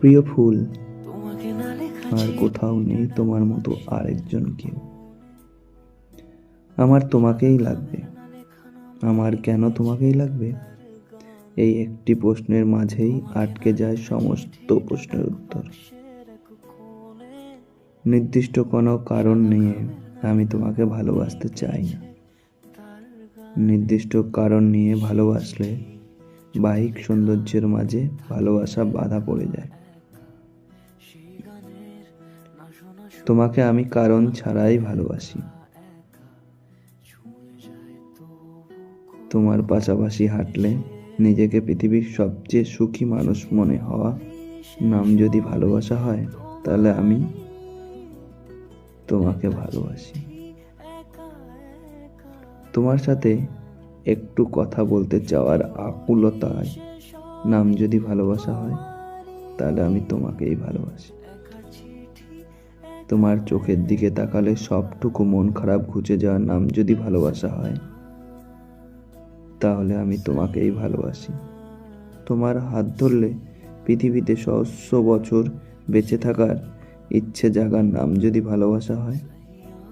প্রিয় ফুল তোমাকে আর কোথাও নেই তোমার মতো আরেকজন কেউ। আমার তোমাকেই লাগবে। আমার কেন তোমাকেই লাগবে? এই একটি প্রশ্নের মাঝেই আটকে যায় সমস্ত প্রশ্নের উত্তর। নির্দিষ্ট কোনো কারণ নিয়ে আমি তোমাকে ভালোবাসতে চাই না। নির্দিষ্ট কারণ নিয়ে ভালোবাসলে বাহিক সৌন্দর্যের মাঝে ভালোবাসা বাধা পড়ে যায়। তোমাকে আমি কারণ ছাড়াই ভালোবাসি। তোমার পাশাপাশি হাঁটলে নিজেকে পৃথিবীর সবচেয়ে সুখী মানুষ মনে হওয়া নাম যদি ভালোবাসা হয়, তাহলে আমি তোমাকে ভালোবাসি। তোমার সাথে একটু কথা বলতে চাওয়ার আকুলতায় নাম যদি ভালোবাসা হয়, তাহলে আমি তোমাকেই ভালোবাসি। তোমার চোখের দিকে তাকালে সবটুকু মন খারাপ ঘুচে যাওয়ার নাম যদি ভালোবাসা হয়, তাহলে আমি তোমাকেই ভালোবাসি। তোমার হাত ধরলে পৃথিবীতে সহস্র বছর বেঁচে থাকার ইচ্ছে জাগার নাম যদি ভালোবাসা হয়,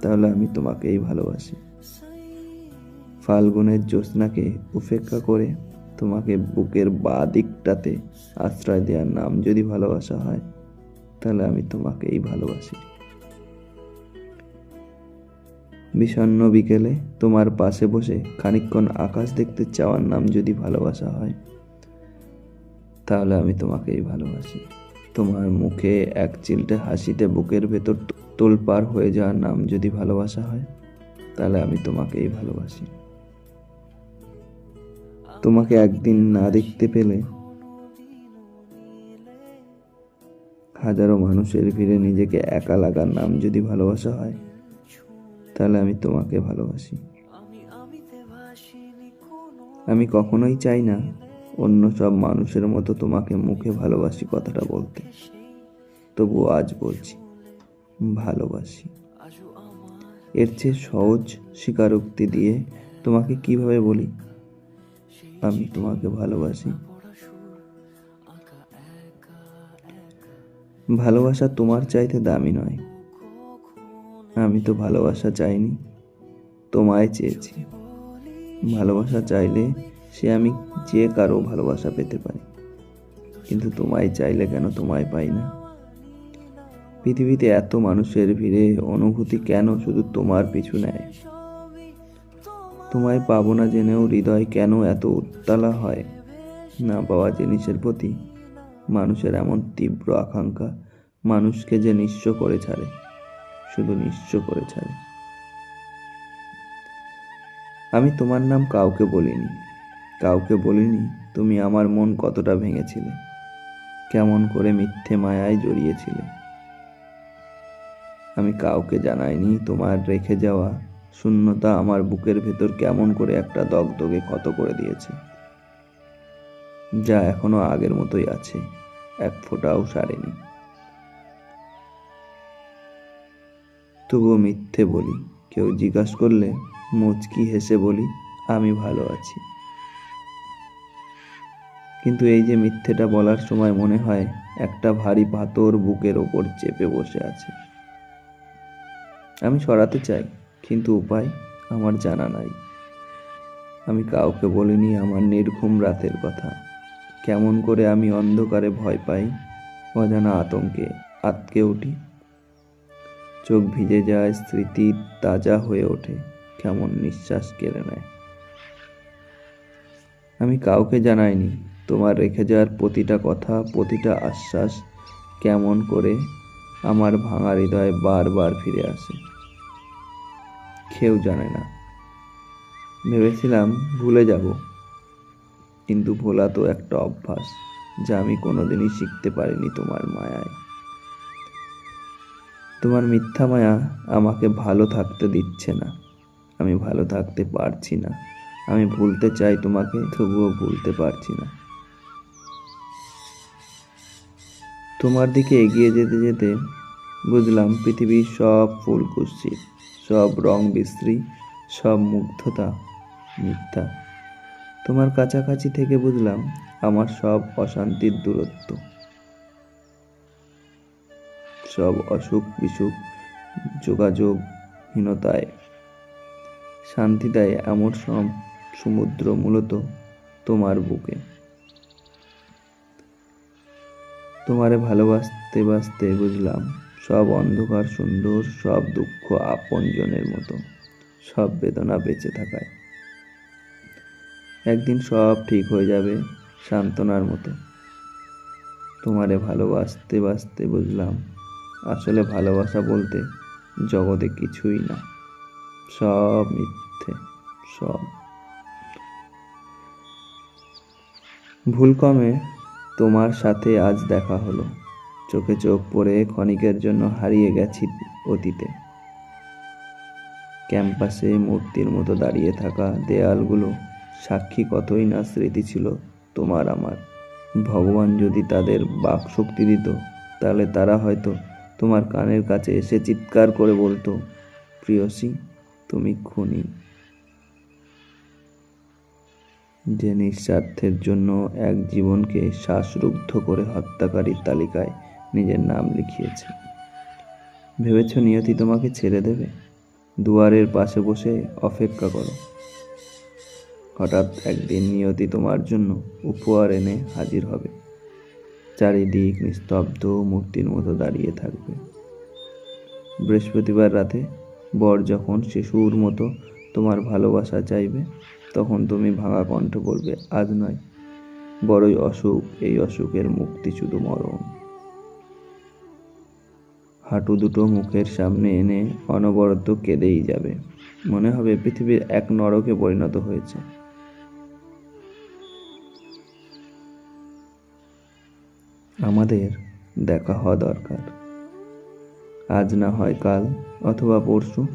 তাহলে আমি তোমাকেই ভালোবাসি। ফাল্গুনের জ্যোৎস্নাকে উপেক্ষা করে তোমাকে বুকের বা দিকটাতে আশ্রয় দেওয়ার নাম যদি ভালোবাসা হয়, তাহলে আমি তোমাকেই ভালোবাসি। বিষণ্ণ বিকেলে তোমার পাশে বসে খানিকক্ষণ আকাশ দেখতে চাওয়ার নাম যদি ভালোবাসা হয়, তাহলে আমি তোমাকেই ভালোবাসি। তোমার মুখে এক চিলটে হাসিতে বুকের ভেতর তোলপার হয়ে যাওয়ার নাম যদি ভালোবাসা হয়, তাহলে আমি তোমাকেই ভালোবাসি। তোমাকে একদিন না দেখতে পেলে হাজারো মানুষের ভিড়ে নিজেকে একা লাগার নাম যদি ভালোবাসা হয় তাহলে আমি তোমাকে ভালোবাসি। আমি কখনোই চাই না অন্য সব মানুষের মতো তোমাকে মুখে ভালোবাসি কথাটা বলতে। তবু আজ বলছি ভালোবাসি। এর চেয়ে সহজ স্বীকারোক্তি দিয়ে তোমাকে কীভাবে বলি? আমি তোমাকে ভালোবাসি। ভালোবাসা তোমার চাইতে দামি নয়। আমি তো ভালোবাসা চাইনি, তোমায় চেয়েছি। ভালোবাসা চাইলে সে আমি যে কারও ভালোবাসা পেতে পারি, কিন্তু তোমায় চাইলে কেন তোমায় পাই না? পৃথিবীতে এত মানুষের ভিড়ে অনুভূতি কেন শুধু তোমার পিছু নেয়? তোমায় পাবো না জেনেও হৃদয় কেন এত উত্তালা হয়? না পাওয়া জিনিসের প্রতি মানুষের এমন তীব্র আকাঙ্ক্ষা মানুষকে যে নিঃস্ব করে ছাড়ে। শুধু নিঃস্ব করে ছাড়ে আমি তোমার নাম কাউকে বলিনি। কাউকে বলিনি, তুমি আমার মন কতটা ভেঙেছিলে। কেমন করে মিথ্যে মায়ায় জড়িয়েছিলে। আমি কাউকে জানাইনি, তোমার রেখে যাওয়া শূন্যতা আমার বুকের ভেতর কেমন করে একটা দগদগে ক্ষত করে দিয়েছে। যা এখনও আগের মতোই আছে, এক ফোঁটাও সারেনি। তবুও মিথ্যে বলি। কেউ জিজ্ঞাস করলে মুচকি হেসে বলি, আমি ভালো আছি। কিন্তু এই যে মিথ্যেটা বলার সময় মনে হয় একটা ভারী পাথর বুকের ওপর চেপে বসে আছে। আমি সরাতে চাই, কিন্তু উপায় আমার জানা নাই। আমি কাউকে বলিনি আমার নির্ঘুম রাতের কথা। কেমন করে আমি অন্ধকারে ভয় পাই, অজানা আতঙ্কে আতকে উঠি। চোখ ভিজে যায়, স্মৃতি তাজা হয়ে ওঠে, কেমন নিঃশ্বাস কেড়ে নেয়। আমি কাউকে জানাইনি, তোমার রেখে যাওয়ার প্রতিটা কথা, প্রতিটা আশ্বাস কেমন করে আমার ভাঙা হৃদয়ে বারবার ফিরে আসে। কেউ জানে না। ভেবেছিলাম ভুলে যাব, কিন্তু ভোলা তো একটা অভ্যাস, যা আমি কোনোদিনই শিখতে পারিনি তোমার মায়ায়। তোমার মিথ্যা মায়া আমাকে ভালো থাকতে দিচ্ছে না। আমি ভালো থাকতে পারছি না। আমি ভুলতে চাই তোমাকে, তবুও ভুলতে পারছি না। তোমার দিকে এগিয়ে যেতে যেতে বুঝলাম পৃথিবীর সব ফুল কুৎসিত সব রং বিশ্রী, সব মুগ্ধতা মিথ্যা। তোমার কাছাকাছি থেকে বুঝলাম আমার সব অশান্তির দূরত্ব। সব অসুখ বিসুখ যোগাযোগহীনতায় শান্তি দেয় এমন সব সমুদ্র মূলত তোমার বুকে। তোমারে ভালোবাসতে বাসতে বুঝলাম, সব অন্ধকার সুন্দর, সব দুঃখ আপনজনের মতো, সব বেদনা বেঁচে থাকায়। একদিন সব ঠিক হয়ে যাবে সান্ত্বনার মতো। তোমারে ভালোবাসতে বাসতে বুঝলাম আসলে ভালোবাসা বলতে জগতে কিছুই না। সব মিথ্যে, সব। ভুল কমে তোমার সাথে আজ দেখা হলো। চোখে চোখ পড়ে ক্ষণিকের জন্য হারিয়ে গেছি অতীতে। ক্যাম্পাসে মূর্তির মতো দাঁড়িয়ে থাকা দেয়ালগুলো সাক্ষী কতই না স্মৃতি ছিল তোমার আমার। ভগবান যদি তাদের বাক শক্তি দিত, তাহলে তারা হয়তো তোমার কানের কাছে এসে চিৎকার করে বলতো, প্রিয়সী, তুমি খুনি। যে নিঃস্বার্থের জন্য এক জীবনকে শ্বাসরুদ্ধ করে হত্যাকারীর তালিকায় নিজের নাম লিখিয়েছে। ভেবেছ নিয়তি তোমাকে ছেড়ে দেবে? দুয়ারের পাশে বসে অপেক্ষা করো। হঠাৎ একদিন নিয়তি তোমার জন্য উপহার এনে হাজির হবে। চারিদিক নিস্তব্ধ মূর্তির মতো দাঁড়িয়ে থাকবে। বৃহস্পতিবার রাতে বর যখন শিশুর মতো তোমার ভালোবাসা চাইবে, তখন তুমি ভাঙা কণ্ঠ বলবে, আজ নয়, বড়ই অসুখ, এই অসুখের মুক্তি শুধু মরণ। হাঁটু দুটো মুখের সামনে এনে অনবরত কেঁদেই যাবে। মনে হবে পৃথিবীর এক নরকে পরিণত হয়েছে। আমাদের দেখা হওয়া দরকার। আজ না হয় কাল অথবা পরশু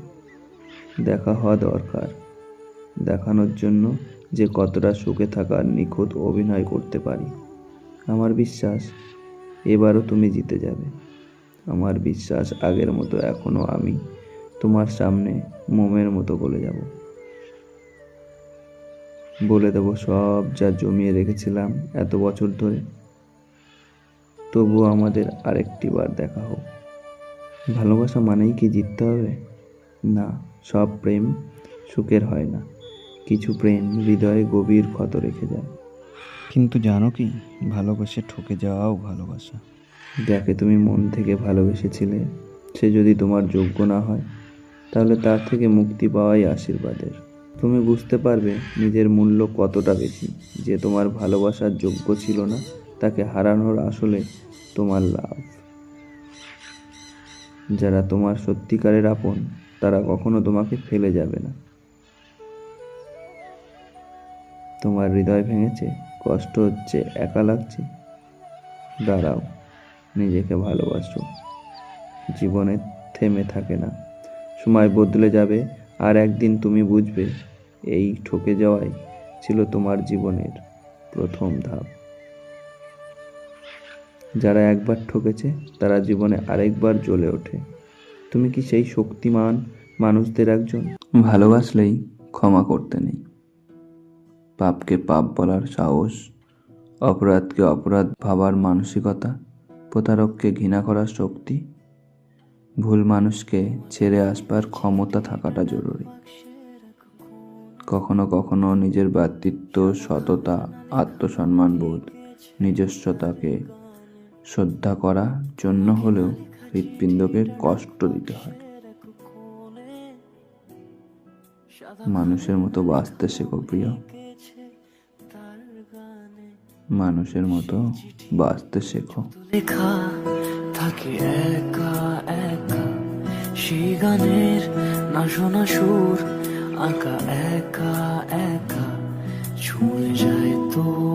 দেখা হওয়া দরকার। দেখানোর জন্য যে কতটা সুখে থাকার নিখুঁত অভিনয় করতে পারি। আমার বিশ্বাস, এবারও তুমি জিতে যাবে। আমার বিশ্বাস, আগের মতো এখনও আমি তোমার সামনে মোমের মতো গলে যাব। বলে দেবো সব যা জমিয়ে রেখেছিলাম এত বছর ধরে। তবুও আমাদের আরেকটি বার দেখা হোক। ভালোবাসা মানেই কি জিততে হবে? না সব প্রেম সুখের হয় না। কিছু প্রেম হৃদয়ে গভীর ক্ষত রেখে যায়। কিন্তু জানো কি ভালোবাসে ঠকে যাওয়াও ভালোবাসা। যাকে তুমি মন থেকে ভালোবেসেছিলে সে যদি তোমার যোগ্য না হয় তাহলে তার থেকে মুক্তি পাওয়াই আশীর্বাদের। তুমি বুঝতে পারবে নিজের মূল্য কতটা বেশি যে তোমার ভালোবাসার যোগ্য ছিল না। তাকে হারানোর আসলে তোমার লাভ। যারা তোমার সত্যিকারের আপন, তারা কখনো তোমাকে ফেলে যাবে না। তোমার হৃদয় ভেঙেছে, কষ্ট হচ্ছে, একা লাগছে। দাঁড়াও, নিজেকে ভালোবাসো। জীবনে থেমে থাকে না। সময় বদলে যাবে, আর একদিন তুমি বুঝবে, এই ঠকে যাওয়াই ছিল তোমার জীবনের প্রথম ধাপ। যারা একবার ঠকেছে, তারা জীবনে আরেকবার জ্বলে ওঠে। তুমি কি সেই শক্তিমান মানুষদের একজন? ভালোবাসলেই ক্ষমা করতে নেই। পাপকে পাপ বলার সাহস, অপরাধকে অপরাধ ভাবার মানসিকতা, প্রতারককে ঘৃণা করার শক্তি, ভুল মানুষকে ছেড়ে আসবার ক্ষমতা থাকাটা জরুরি। কখনো কখনো নিজের ব্যক্তিত্ব, সততা, আত্মসম্মান বোধ, নিজস্বতাকে শ্রদ্ধা করার জন্য হলেও হৃৎপিণ্ডকে কষ্ট দিতে হয়। মানুষের মতো বাঁচতে শেখো প্রিয়। মানুষের মতো বাঁচতে শেখো। থাকে একা একা সেই গানের না শোনা সুর, আঁকা একা একা, ছুঁয়ে যায় তো